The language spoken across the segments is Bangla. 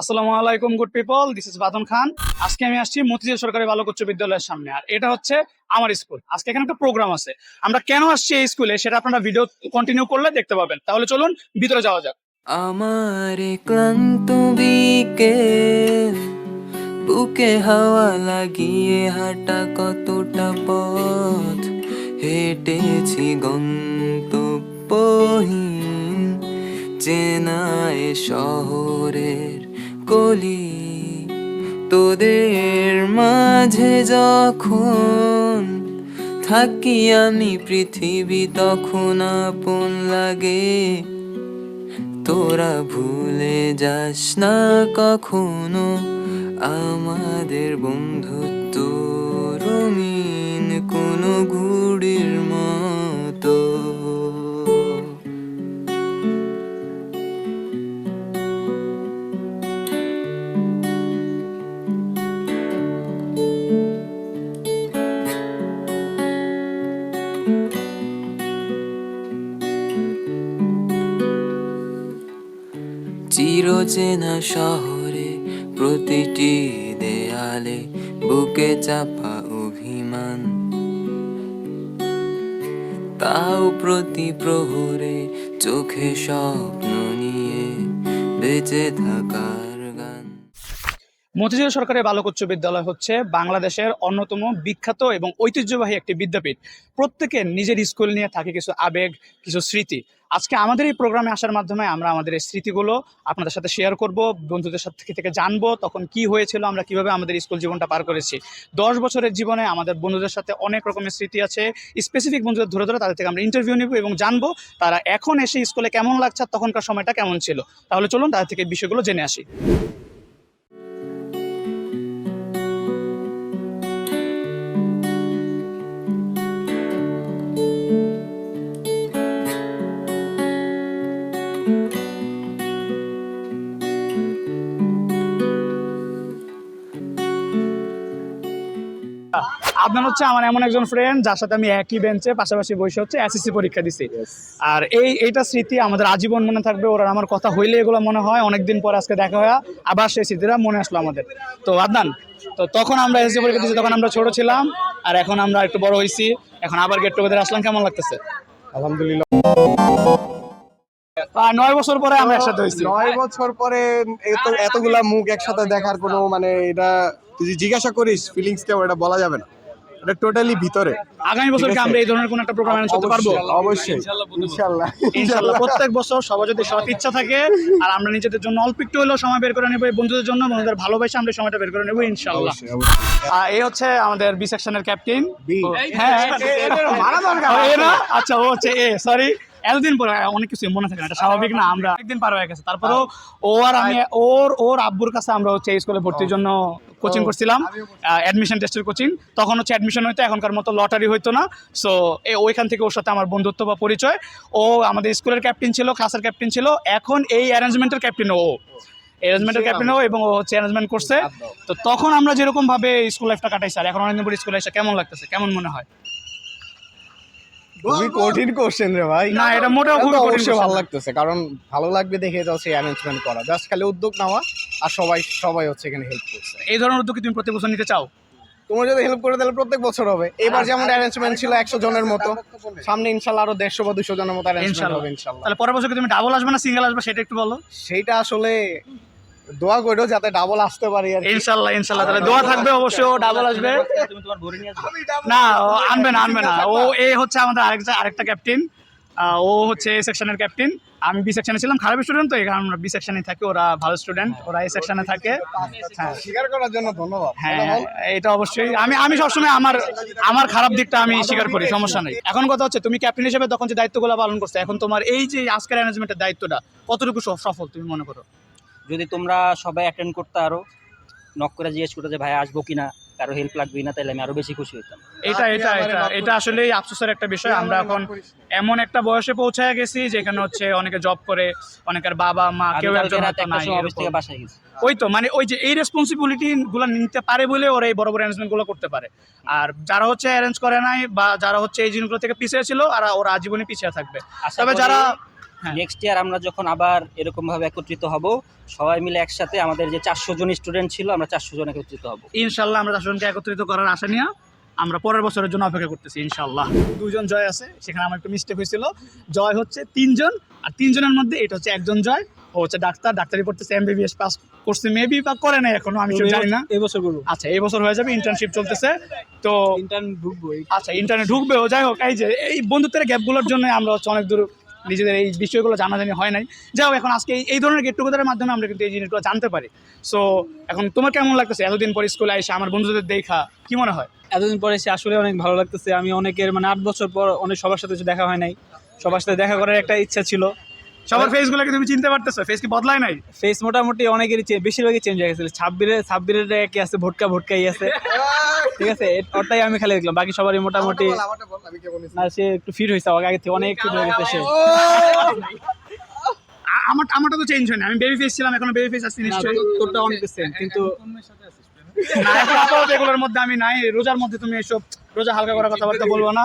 আসসালামু আলাইকুম গুড পিপল দিস ইজ বাদন খান। আজকে আমি আসছি মতিঝিল সরকারি বালক উচ্চ বিদ্যালয়ের সামনে। আর এটা হচ্ছে আমার স্কুল। আজকে এখানে একটা প্রোগ্রাম আছে। আমরা কেন আসছি এই স্কুলে সেটা আপনারা ভিডিও কন্টিনিউ করলে দেখতে পাবেন। তাহলে চলুন ভিতরে যাওয়া যাক। আমার ক্লান্ত বিকেল বুকে হাওয়া লাগিয়ে হাঁটা কতটা পথ? হেঁটেছি গন্তব্যহীন, চেনায় শহরের কলি তোদের মাঝে যখন থাকি আমি পৃথিবী, তখন আপন লাগে। তোরা ভুলে যাস না কখনো আমাদের বন্ধুত্ব, রঙিন কোনো ঘুড়ির মতো। চিরচেনা শহরে, প্রতিটি দেয়ালে বুকে চাপা অভিমান। তাও প্রতি প্রহরে চোখে স্বপ্ন নিয়ে বেঁচে গান মতিঝিল সরকারি বালক উচ্চ বিদ্যালয় হচ্ছে বাংলাদেশের অন্যতম বিখ্যাত এবং ঐতিহ্যবাহী একটি বিদ্যাপীঠ। প্রত্যেকের নিজের স্কুল নিয়ে থাকে কিছু আবেগ, কিছু স্মৃতি। আজকে আমাদের এই প্রোগ্রামে আসার মাধ্যমে আমরা আমাদের এই স্মৃতিগুলো আপনাদের সাথে শেয়ার করব, বন্ধুদের সাথে থেকে জানব, তখন কি হয়েছিল, আমরা কীভাবে আমাদের স্কুল জীবনটা পার করেছি। দশ বছরের জীবনে আমাদের বন্ধুদের সাথে অনেক রকমের স্মৃতি আছে। স্পেসিফিক বন্ধুদের ধরে ধরে তাদের থেকে আমরা ইন্টারভিউ নিব এবং জানব তারা এখন এসে স্কুলে কেমন লাগছে তখনকার সময়টা কেমন ছিল। তাহলে চলুন তাদের থেকে বিষয়গুলো জেনে আসি। আপনার হচ্ছে আমার এমন একজন ফ্রেন্ড যার সাথে আমি একই বেঞ্চে পাশাপাশি বসে হচ্ছে এসএসসি পরীক্ষা দিছি। আর এই এইটা স্মৃতি আমাদের আজীবন মনে থাকবে ওরা আমার কথা হইলে এগুলো মনে হয়। অনেকদিন পর আজকে দেখা হয় আবার সেই স্মৃতিটা মনে আসলো আমাদের। তো আদনান তো তখন আমরা এসএসসি পরীক্ষা দিয়েছি তখন আমরা ছোট ছিলাম আর এখন আমরা একটু বড় হয়েছি এখন আবার গেট টুগেদার আসলাম কেমন লাগতেছে? আলহামদুলিল্লাহ। নয় বছর পরে আমরা একসাথে হয়েছি নয় বছর পরে এত এতগুলা মুখ একসাথে দেখার কোনো মানে এটা তুই জিজ্ঞাসা করিস ফিলিংসটা ওটা বলা যাবে না। এটা টোটালি ভিতরে। আগামী বছর কি আমরা এই ধরনের কোন একটা প্রোগ্রাম করতে পারব? অবশ্যই। ইনশাআল্লাহ ইনশাআল্লাহ। প্রত্যেক বছর সবার যদি সৎ ইচ্ছা থাকে আর আমরা নিজেদের জন্য অল্প একটু হলেও সময় বের করে নেব বন্ধুদের জন্য বন্ধুদের ভালোবাসে আমরা সময়টা বের করে নেব অবশ্যই আহ, এই হচ্ছে আমাদের বি সেকশনের ক্যাপ্টেন বি। হ্যাঁ আচ্ছা ও হচ্ছে এ সরি এতদিন পরে অনেক কিছু মনে থাকে না এটা স্বাভাবিক না আমরা একদিন পার হয়ে গেছে। তারপরেও ও আর আমি ওর ওর আব্বুর কাছে আমরা হচ্ছে স্কুলে ভর্তির জন্য কোচিং করছিলাম। অ্যাডমিশন টেস্টের কোচিং তখন হচ্ছে অ্যাডমিশন হইতো এখনকার মতো লটারি হইতো না। সো এ ওইখান থেকে ওর সাথে আমার বন্ধুত্ব বা পরিচয়। ও আমাদের স্কুলের ক্যাপ্টেন ছিল ক্লাসের ক্যাপ্টেন ছিল। এখন এই অ্যারেঞ্জমেন্টের ক্যাপ্টেন ও। অ্যারেঞ্জমেন্টের ক্যাপ্টেন ও এবং ও হচ্ছে অ্যারেঞ্জমেন্ট করছে। তো তখন আমরা যেরকম ভাবে স্কুল লাইফটা কাটাইছি আর এখন অনেকদিন পরে স্কুলে এসে কেমন লাগতেছে কেমন মনে হয়? খুবই কঠিন কোশ্চেন রে ভাই। না, এটা মোটেও খুবই কঠিন অবশ্যই ভালো লাগতেছে কারণ ভালো লাগবে দেখে হচ্ছে অ্যারেঞ্জমেন্ট করা। জাস্ট খালি উদ্যোগ নেওয়া আর সবাই সবাই হচ্ছে এখানে হেল্প করছে। এই ধরনের উদ্যোগ কি তুমি প্রতি বছর নিতে চাও? তোমরা যদি হেল্প করে তাহলে প্রত্যেক বছর হবে। এবার যেমন অ্যারেঞ্জমেন্ট ছিল একশো জনের মতো সামনে ইনশাল্লাহ আরও দেড়শো বা দুশো জনের মতো অ্যারেঞ্জমেন্ট হবে ইনশাল্লাহ। তাহলে পরের বছর তুমি ডাবল আসবে না সিঙ্গেল আসবে সেটা একটু বলো। সেইটা আসলে দোয়া করো যাতে ডাবল আসতে পারি আর। ইনশাল্লাহ ইনশাল্লাহ তাহলে দোয়া থাকবে অবশ্যই ও ডাবল আসবে। না আনবে না আনবে না। ও এ হচ্ছে আমাদের আরেকটা আরেকটা ক্যাপ্টেন ও হচ্ছে এ সেকশনের ক্যাপ্টেন আমি বি সেকশনে ছিলাম খারাপ স্টুডেন্ট তো কারণে আমরা বি সেকশনে থাকি ওরা ভালো স্টুডেন্ট ওরা এ সেকশনে থাকে। হ্যাঁ। স্বীকার করার জন্য ধন্যবাদ। হ্যাঁ এটা অবশ্যই। আমি আমি সবসময় আমার আমার খারাপ দিকটা আমি স্বীকার করি সমস্যা নেই। এখন কথা হচ্ছে তুমি ক্যাপ্টেন হিসেবে তখন যে দায়িত্বগুলো পালন করছ এখন তোমার এই যে আজকের ম্যানেজমেন্টের দায়িত্বটা কতটুকু সফল তুমি মনে করো? যদি তোমরা সবাই অ্যাটেন্ড করতে আরও নক করে জিজ্ঞেস করতে যে ভাই আসব কিনা কারও হেল্প লাগবে না তাহলে আমি আরও বেশি খুশি হতাম এটা এটা এটা এটা আসলে আফসোসের একটা বিষয়। আমরা এখন এমন একটা বয়সে পৌঁছায় গেছি যেখানে হচ্ছে অনেকে জব করে অনেকের বাবা মা কেউ একজন হয়তো নাই অফিস থেকে বাসায় গেছি। ওই তো মানে ওই যে এই রেসপন্সিবিলিটি গুলো নিতে পারে বলে ওরা এই বড় বড় অ্যারেঞ্জমেন্টগুলো করতে পারে। আর যারা হচ্ছে অ্যারেঞ্জ করে নাই বা যারা হচ্ছে এই জিনিসগুলো থেকে পিছিয়ে ছিল আর ওরা আজীবনই পিছিয়ে থাকবে। তবে যারা। নেক্সট ইয়ার আমরা যখন আবার এরকম ভাবে একত্রিত হব সবাই মিলে একসাথে আমাদের যে চারশো জন স্টুডেন্ট ছিল আমরা চারশো জন একত্রিত হব। ইনশাল্লাহ আমরা চারজনকে একত্রিত করার আশা নিয়ে আমরা পরের বছরের জন্য অপেক্ষা করতেছি ইনশাল্লাহ। দুজন জয় আছে সেখানে আমার একটু মিস্টেক হয়েছিল। জয় হচ্ছে তিনজন আর তিনজনের মধ্যে এটা হচ্ছে একজন জয় ও হচ্ছে ডাক্তার ডাক্তারি পড়তেছে এমবিবিএস পাস করছে মেবি বা করে নাই এখনও আমি জানি না। এবছর করব। আচ্ছা এই বছর হয়ে যাবে ইন্টার্নশিপ চলতেছে তো ইন্টার্ন ঢুকবো আচ্ছা ইন্টারনেট ঢুকবে ও যাই হোক এই যে এই বন্ধুত্বের গ্যাপগুলোর জন্য আমরা হচ্ছে অনেক দূর নিজেদের এই বিষয়গুলো জানাজানি হয় নাই। হোক, এখন আজকে এই- ধরনের গেট টুগেদারের মাধ্যমে আমরা কিন্তু এই জিনিসগুলো জানতে পারি। সো এখন তোমার কেমন লাগতেছে? এতদিন পর স্কুলে এসে আমার বন্ধুদের দেখা, কি মনে হয়? এতদিন পরে এসে আসলে অনেক ভালো লাগতেছে। আমি অনেকের মানে আট বছর পর অনেক সবার সাথে দেখা হয় নাই। সবার সাথে দেখা করার একটা ইচ্ছা ছিল। সবার ফেসগুলোকে তুমি চিনতে পারতেছো ফেস কি বদলায় নাই ফেস মোটামুটি অনেকেরই বেশিরভাগই চেঞ্জ হয়ে গেছে ছাব্বিরে ছাব্বিরের কি আছে ভোটকা ভোটকাই আছে ঠিক আছে ওটাই আমি খালি দেখলাম বাকি সবারই মোটামুটি? না সে একটু ফিট হয়েছে আমার আগে থেকে অনেক ফিট হয়ে গেছে সে আমার আমারটা তো চেঞ্জ হয়নি আমি বেবি ফেস ছিলাম এখনও বেবি ফেস আসছি নিশ্চয়ই তোরটা অনেক সেম কিন্তু না, এগুলোর মধ্যে আমি নাই রোজার মধ্যে তুমি এসব রোজা হালকা করার কথাবার্তা বলব না।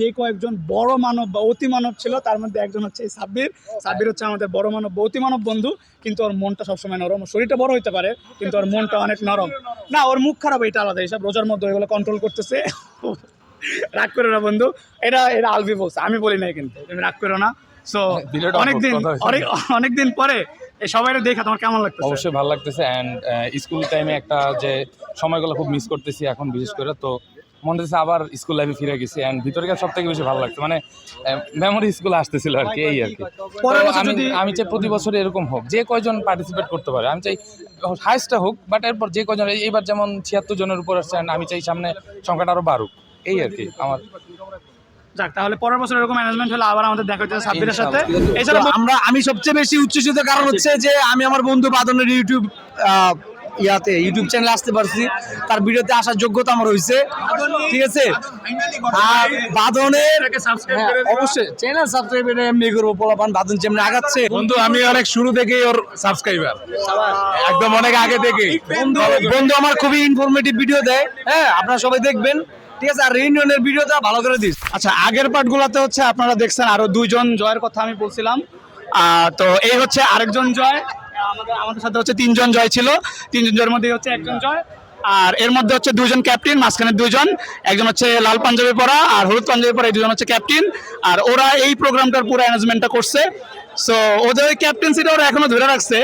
যে কয়েকজন বড় মানব বা অতি মানব ছিল তার মধ্যে একজন হচ্ছে এই সাব্বির। সাব্বির হচ্ছে আমাদের বড় মানব বা অতি মানব বন্ধু কিন্তু ওর মনটা সবসময় নরম। শরীরটা বড় হইতে পারে কিন্তু ওর মনটা অনেক নরম। না ওর মুখ খারাপ এটা আলাদা। এইসব রোজার মধ্যে এগুলো কন্ট্রোল করতেছে। রাগ করো না বন্ধু। এটা এটা আলবি বলছে। আমি বলি নাই কিন্তু তুমি রাগ করো না। সো অনেকদিন অনেক অনেকদিন পরে এই সবাই দেখা তোমার কেমন লাগতেছে? অবশ্যই ভালো লাগতেছে। অ্যান্ড স্কুল টাইমে একটা যে সময়গুলো খুব মিস করতেছি এখন বিশেষ করে। তো মনে হচ্ছে আবার স্কুল লাইফে ফিরে গেছি অ্যান্ড ভিতরকার সব থেকে বেশি ভালো লাগছে। মানে মেমোরি স্কুলে আসতেছিল আর কি এই আর কি। আমি আমি চাই প্রতি বছর এরকম হোক যে কয়জন পার্টিসিপেট করতে পারে আমি চাই হাইস্টটা হোক বাট এরপর যে কয়জন এই- এইবার যেমন ছিয়াত্তর জনের উপর আসছে আমি চাই সামনে সংখ্যাটা আরও বাড়ুক এই আর কি আমার। যাক তাহলে পরের বছর এরকম ম্যানেজমেন্ট হলে আবার আমাদের দেখা হচ্ছে সাব্বিরের সাথে। এছাড়া আমরা আমি সবচেয়ে বেশি উচ্ছ্বসিত কারণ হচ্ছে যে আমি আমার বন্ধু বাদনের ইউটিউব ইয়াতে ইউটিউব চ্যানেলে আসতে পারছি। তার ভিডিওতে আসার যোগ্যতা আমার হয়েছে ঠিক আছে? আর বাদনের হ্যাঁ, অবশ্যই। চ্যানেল সাবস্ক্রাইব এটা এমনি করব পোলাপান বাদন যেমনি আগাচ্ছে। বন্ধু আমি অনেক শুরু থেকেই ওর সাবস্ক্রাইবার একদম অনেক আগে বন্ধু বন্ধু আমার খুবই ইনফরমেটিভ ভিডিও দেয়। হ্যাঁ আপনারা সবাই দেখবেন। ঠিক আছে আর রিউনিয়নের ভিডিওটা ভালো করে দিস। আচ্ছা আগের পার্টগুলোতে হচ্ছে আপনারা দেখছেন আরও দুইজন জয়ের কথা আমি বলছিলাম। তো এই হচ্ছে আরেকজন জয়। আমাদের আমাদের সাথে হচ্ছে তিনজন জয় ছিল। তিনজন জয়ের মধ্যে হচ্ছে একজন জয়। আর এর মধ্যে হচ্ছে দুজন ক্যাপ্টেন, মাঝখানে দুজন একজন হচ্ছে লাল পাঞ্জাবি পরা আর হলুদ পাঞ্জাবি পরা এই দুজন হচ্ছে ক্যাপ্টেন। আর ওরা এই প্রোগ্রামটার পুরো অ্যারেঞ্জমেন্টটা করছে। সো ওদের ক্যাপ্টেন্সিটা ওরা এখনও ধরে রাখছে।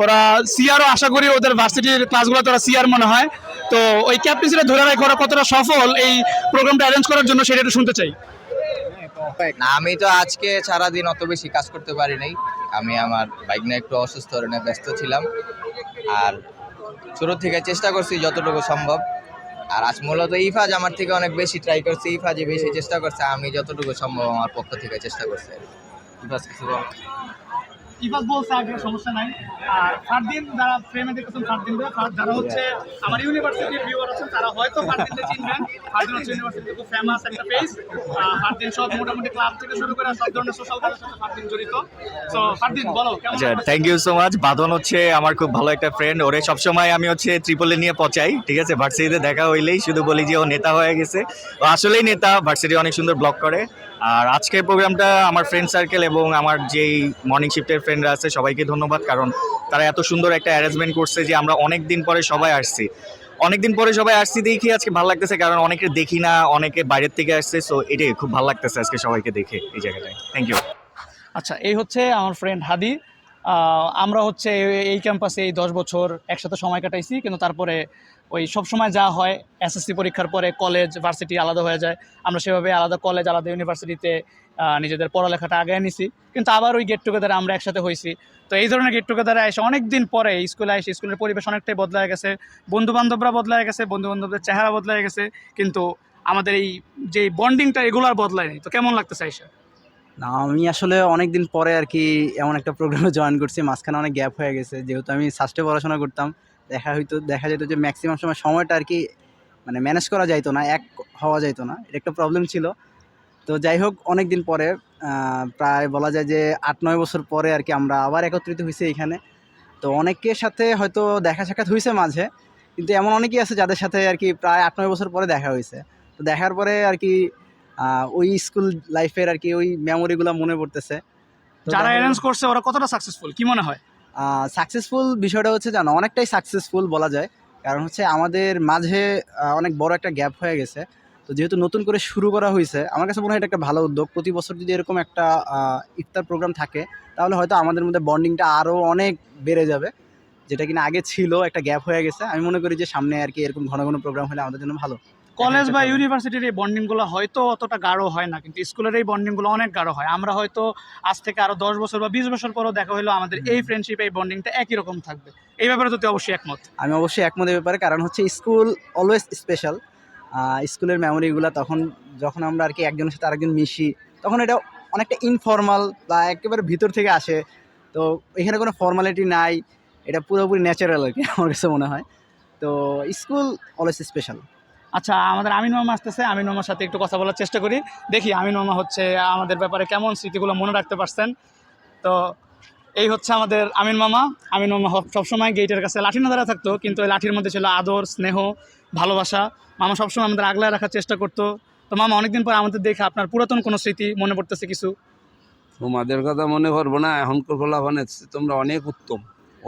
ওরা সিআরও আশা করি ওদের ভার্সিটির ক্লাসগুলো তো ওরা সিআর মনে হয়। তো ওই ক্যাপ্টেন্সিটা ধরে রাখে ওরা কতটা সফল এই প্রোগ্রামটা অ্যারেঞ্জ করার জন্য সেটা একটু শুনতে চাই। আমি তো আজকে সারাদিন অত বেশি কাজ করতে পারি নাই। আমি আমার বাইক নিয়ে একটু অসুস্থ ধরনের ব্যস্ত ছিলাম। আর শুরু থেকে চেষ্টা করছি যতটুকু সম্ভব। আর আজ মূলত ইফাজ আমার থেকে অনেক বেশি ট্রাই করছে ইফাজে বেশি চেষ্টা করছে। আমি যতটুকু সম্ভব আমার পক্ষ থেকে চেষ্টা করছি? ইফাস বলছে আগে সমস্যা নাই। আর ফারদিন যারা ফ্রেমে ফারদিন ভাই, ফার- যারা হচ্ছে আমার ইউনিভার্সিটির ভিউয়ার আছেন তারা হয়তো চিনবেন। ফারদিন হচ্ছে ইউনিভার্সিটিতে খুব ফেমাস একটা পেজ ফারদিন সব মোটামুটি ক্লাব থেকে শুরু করে সব ধরনের সোশ্যাল কাজের সাথে ফারদিন জড়িত। সো ফারদিন বলো আচ্ছা থ্যাংক ইউ সো মাচ বাঁধন হচ্ছে আমার খুব ভালো একটা ফ্রেন্ড ওরে সবসময় আমি হচ্ছে ত্রিপলে নিয়ে পচাই ঠিক আছে? ভার্সিটিতে দেখা হইলেই শুধু বলি যে ও নেতা হয়ে গেছে। ও আসলেই নেতা ভার্সিটি অনেক সুন্দর ব্লগ করে। আর আজকের প্রোগ্রামটা আমার ফ্রেন্ড সার্কেল এবং আমার যেই মর্নিং শিফটের ফ্রেন্ডরা আছে, সবাইকে ধন্যবাদ, কারণ তারা এত সুন্দর একটা অ্যারেঞ্জমেন্ট করছে যে আমরা অনেক দিন পরে সবাই আসছি। অনেকদিন পরে সবাই আসছি দেখি আজকে ভালো লাগতেছে, কারণ অনেকে দেখি না, অনেকে বাইরের থেকে আসছে সো এটাই খুব ভালো লাগতেছে আজকে সবাইকে দেখে এই জায়গাটায়। থ্যাংক ইউ আচ্ছা এই হচ্ছে আমার ফ্রেন্ড হাদি। আমরা হচ্ছে এই ক্যাম্পাসে এই দশ বছর একসাথে সময় কাটাইছি, কিন্তু তারপরে ওই সব সময় যা হয় এসএসসি পরীক্ষার পরে কলেজ ভার্সিটি আলাদা হয়ে যায়। আমরা সেভাবে আলাদা কলেজ আলাদা ইউনিভার্সিটিতে নিজেদের পড়ালেখাটা আগায় নিছি। কিন্তু আবার ওই গেট টুগেদারে আমরা একসাথে হয়েছি তো এই ধরনের গেট টুগেদারে এসে অনেক দিন পরে স্কুলে এসে স্কুলের পরিবেশ অনেকটাই বদলায় গেছে। বন্ধু বান্ধবরা বদলায় গেছে বন্ধু বান্ধবদের চেহারা বদলায় গেছে। কিন্তু আমাদের এই যে বন্ডিংটা এগুলো আর বদলায় নাই। তো কেমন লাগতেছে আইসা না, আমি আসলে অনেক দিন পরে আর কি এমন একটা প্রোগ্রামে জয়েন করছি। মাঝখানে অনেক গ্যাপ হয়ে গেছে। যেহেতু আমি সাস্টে পড়াশোনা করতাম। দেখা হইতো দেখা যেত যে ম্যাক্সিমাম সময় সময়টা আর কি মানে ম্যানেজ করা যাইতো না এক হওয়া যাইতো না। এটা একটা প্রবলেম ছিল। তো যাই হোক অনেক দিন পরে প্রায় বলা যায় যে আট নয় বছর পরে আর কি আমরা আবার একত্রিত হয়েছি এখানে। তো অনেকের সাথে হয়তো দেখা সাক্ষাৎ হয়েছে মাঝে কিন্তু এমন অনেকেই আছে যাদের সাথে আর কি প্রায় আট নয় বছর পরে দেখা হয়েছে। তো দেখার পরে আর কি ওই স্কুল লাইফের আর কি ওই মেমোরিগুলো মনে পড়তেছে। যারা অ্যারেঞ্জ করছে ওরা কতটা সাকসেসফুল কি মনে হয়? সাকসেসফুল বিষয়টা হচ্ছে জানো, অনেকটাই সাকসেসফুল বলা যায়। কারণ হচ্ছে আমাদের মাঝে অনেক বড় একটা গ্যাপ হয়ে গেছে। তো যেহেতু নতুন করে শুরু করা হয়েছে, আমার কাছে মনে হয় এটা একটা ভালো উদ্যোগ। প্রতি বছর যদি এরকম একটা ইফতার প্রোগ্রাম থাকে, তাহলে হয়তো আমাদের মধ্যে বন্ডিংটা আরও অনেক বেড়ে যাবে। যেটা কিনা আগে ছিল একটা গ্যাপ হয়ে গেছে। আমি মনে করি যে সামনে আর কি এরকম ঘন ঘন প্রোগ্রাম হলে আমাদের জন্য ভালো। কলেজ বা ইউনিভার্সিটির এই বন্ডিংগুলো হয়তো অতটা গাঢ় হয় না কিন্তু স্কুলের এই বন্ডিংগুলো অনেক গাঢ় হয়। আমরা হয়তো আজ থেকে আরও দশ বছর বা বিশ বছর পরও দেখা হলো আমাদের এই ফ্রেন্ডশিপ এই বন্ডিংটা একই রকম থাকবে। এই ব্যাপারে তো অবশ্যই একমত। আমি অবশ্যই একমত এই ব্যাপারে কারণ হচ্ছে স্কুল অলওয়েজ স্পেশাল স্কুলের মেমোরিগুলো তখন যখন আমরা আর কি একজনের সাথে আরেকজন মিশি তখন এটা অনেকটা ইনফর্মাল বা একেবারে ভিতর থেকে আসে। তো এখানে কোনো ফর্মালিটি নাই। এটা পুরোপুরি ন্যাচারাল আর কি আমার কাছে মনে হয়। তো স্কুল অলওয়েজ স্পেশাল আচ্ছা আমাদের আমিন মামা আসতেছে। আমিন মামার সাথে একটু কথা বলার চেষ্টা করি। দেখি আমিন মামা হচ্ছে আমাদের ব্যাপারে কেমন স্মৃতিগুলো মনে রাখতে পারছেন। তো এই হচ্ছে আমাদের আমিন মামা। আমিন মামা সবসময় গেটের কাছে লাঠি না ধরা থাকতো কিন্তু ওই লাঠির মধ্যে ছিল আদর স্নেহ ভালোবাসা। মামা সবসময় আমাদের আগলায় রাখার চেষ্টা করতো। তো মামা অনেকদিন পর আমাদের দেখে আপনার পুরাতন কোনো স্মৃতি মনে পড়তেছে কিছু? তোমাদের কথা মনে করব না এখনকার ফলাফানে তোমরা অনেক উত্তম।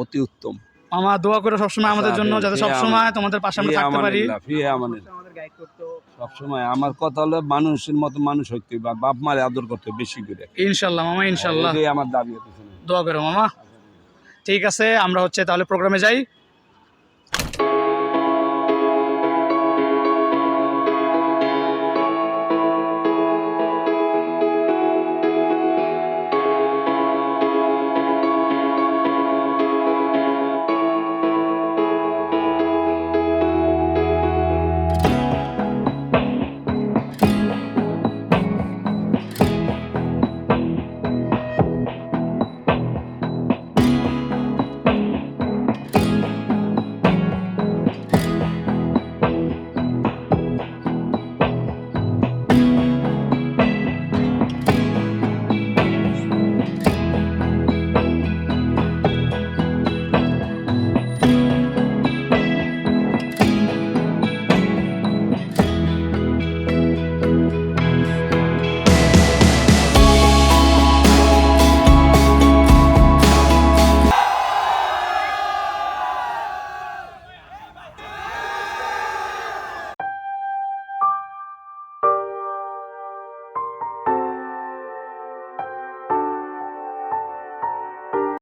অতি উত্তম। মামা দোয়া করে সবসময় আমাদের জন্য যাতে সবসময় তোমাদের পাশে আমরা থাকতে পারি। সবসময় আমার কথা হলো মানুষের মতো মানুষ হইতে বা বাপ মারে আদর করতে হবে বেশি করে। ইনশাল্লাহ মামা ইনশাল্লাহ। আমার দাবি দোয়া করো মামা। ঠিক আছে আমরা হচ্ছে তাহলে প্রোগ্রামে যাই।